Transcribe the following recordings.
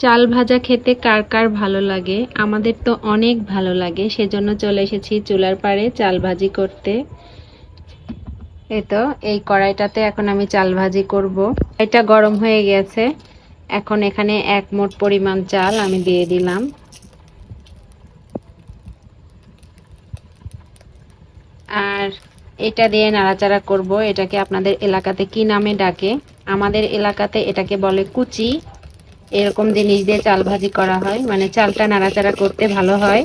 চাল ভাজা খেতে কার কার ভালো লাগে? আমাদের তো অনেক ভালো লাগে। সেজন্য চলে এসেছি চুলার পাড়ে চাল ভাজি করতে। এই তো, এই কড়াইটাতে এখন আমি চাল ভাজি করব। এটা গরম হয়ে গেছে। এখন এখানে এক মোট পরিমাণ চাল আমি দিয়ে দিলাম। আর এটা দিয়ে নাড়াচাড়া করব। এটাকে আপনাদের এলাকাতে কি নামে ডাকে? আমাদের এলাকাতে এটাকে বলে কুচি। এরকম জিনিস দিয়ে চাল ভাজি করা হয়। মানে চালটা নাড়াচাড়া করতে ভালো হয়।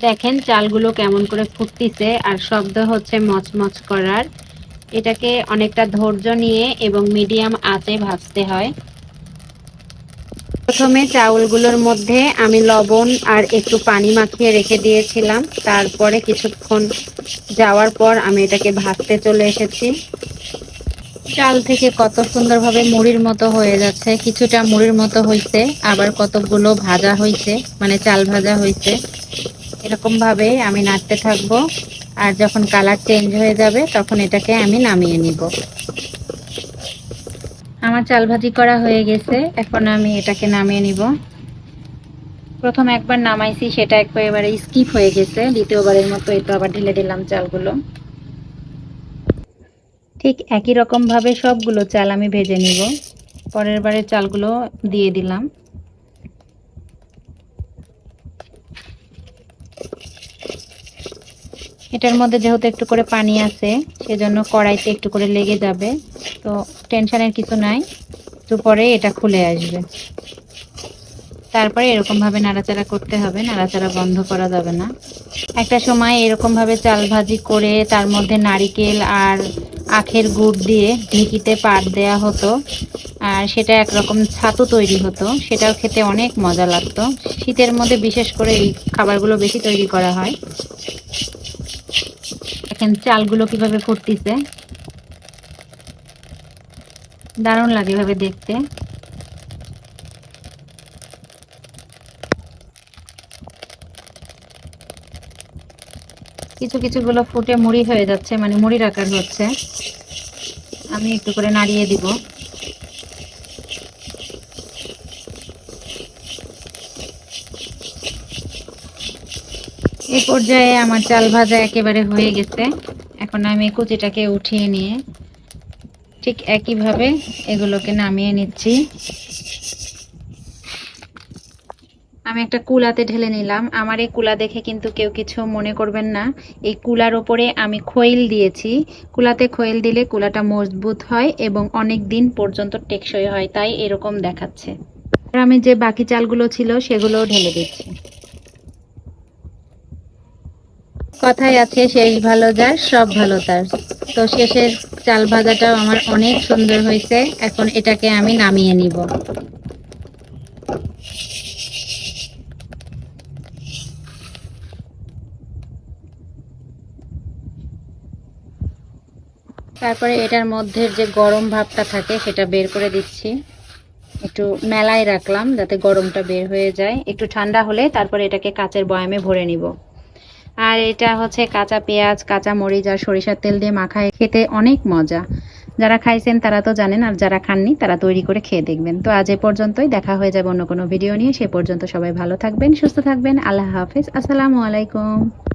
দেখেন চালগুলো কেমন করে ফুটতিছে আর শব্দ হচ্ছে মচমচ করার। এটাকে অনেকটা ধৈর্য নিয়ে এবং মিডিয়াম আঁচে ভাজতে হয়। প্রথমে চাউলগুলোর মধ্যে আমি লবণ আর একটু পানি মাখিয়ে রেখে দিয়েছিলাম। তারপরে কিছুক্ষণ যাওয়ার পর আমি এটাকে ভাজতে চলে এসেছি। চাল থেকে কত সুন্দরভাবে মুড়ির মতো হয়ে যাচ্ছে, কিছুটা মুড়ির মতো হয়েছে আবার কতগুলো ভাজা হয়েছে মানে চাল ভাজা হয়েছে এরকমভাবে আমি নাড়তে থাকব, আর যখন কালার চেঞ্জ হয়ে যাবে তখন এটাকে আমি নামিয়ে নিব। আমার চাল ভাজি করা হয়ে গেছে। এখন আমি এটাকে নামিয়ে নিব। প্রথম একবার নামাইছি, সেটা একেবারে স্কিপ হয়ে গেছে। দ্বিতীয়বারের মতো এই তো আবার ঢেলে দিলাম চালগুলো। ঠিক একই রকমভাবে সবগুলো চাল আমি ভেজে নিব। পরের বারের চালগুলো দিয়ে দিলাম। এটার মধ্যে যেহেতু একটু করে পানি আছে সেজন্য কড়াইতে একটু করে লেগে যাবে। তো টেনশনের কিছু নাই একটু পরে এটা খুলে আসবে। তারপরে এরকমভাবে নাড়াচাড়া করতে হবে, নাড়াচাড়া বন্ধ করা যাবে না। একটা সময় এরকমভাবে চাল ভাজি করে তার মধ্যে নারিকেল আর আখের গুড় দিয়ে ঢেকিতে পাট দেয়া হতো, আর সেটা একরকম ছাতু তৈরি হতো। সেটাও খেতে অনেক মজা লাগতো। শীতের মধ্যে বিশেষ করে এই খাবারগুলো বেশি তৈরি করা হয়। দেখেন চালগুলো কীভাবে ফুটতেছে। দারুণ লাগে এভাবে দেখতে। কিছু কিছু গুলো ফুটে মুড়ি হয়ে যাচ্ছে মানে মুড়ির আকার হচ্ছে। আমি একটু করে নাড়িয়ে দিব। এই পর্যায়ে আমার চাল ভাজা একেবারে হয়ে গেছে। এখন আমি কুচিটাকে উঠিয়ে নিয়ে ঠিক একইভাবে এগুলোকে নামিয়ে নিচ্ছি। আমি একটা কুলাতে ঢেলে নিলাম। আমার এই কুলা দেখে কিন্তু কেউ কিছু মনে করবেন না। এই কুলার ওপরে আমি খৈল দিয়েছি। কুলাতে খৈল দিলে কুলাটা মজবুত হয় এবং অনেক দিন পর্যন্ত টেকসই হয়, তাই এরকম দেখাচ্ছে। আর আমি যে বাকি চালগুলো ছিল সেগুলোও ঢেলে দিচ্ছি। কথায় আছে, শেষ ভালো যার, সব ভালো তার। তো শেষের চাল ভাজাটাও আমার অনেক সুন্দর হয়েছে, এখন এটাকে আমি নামিয়ে নিব। তারপরে এটার মধ্যে যে গরম ভাবটা থাকে, সেটা বের করে দিচ্ছি। একটু মেলায় রাখলাম, যাতে গরমটা বের হয়ে যায়। একটু ঠান্ডা হলে তারপরে এটাকে কাচের বয়ামে ভরে নিব। আর এটা হচ্ছে কাঁচা পেঁয়াজ, কাঁচা মরিচ আর সরিষার তেল দিয়ে মাখায় খেতে অনেক মজা। যারা খাইছেন তারা তো জানেন, আর যারা খাননি তারা তৈরি করে খেয়ে দেখবেন। তো আজ এ পর্যন্তই, দেখা হয়ে যাবে অন্য কোনো ভিডিও নিয়ে। সে পর্যন্ত সবাই ভালো থাকবেন, সুস্থ থাকবেন। আল্লাহ হাফেজ। আসসালামু আলাইকুম।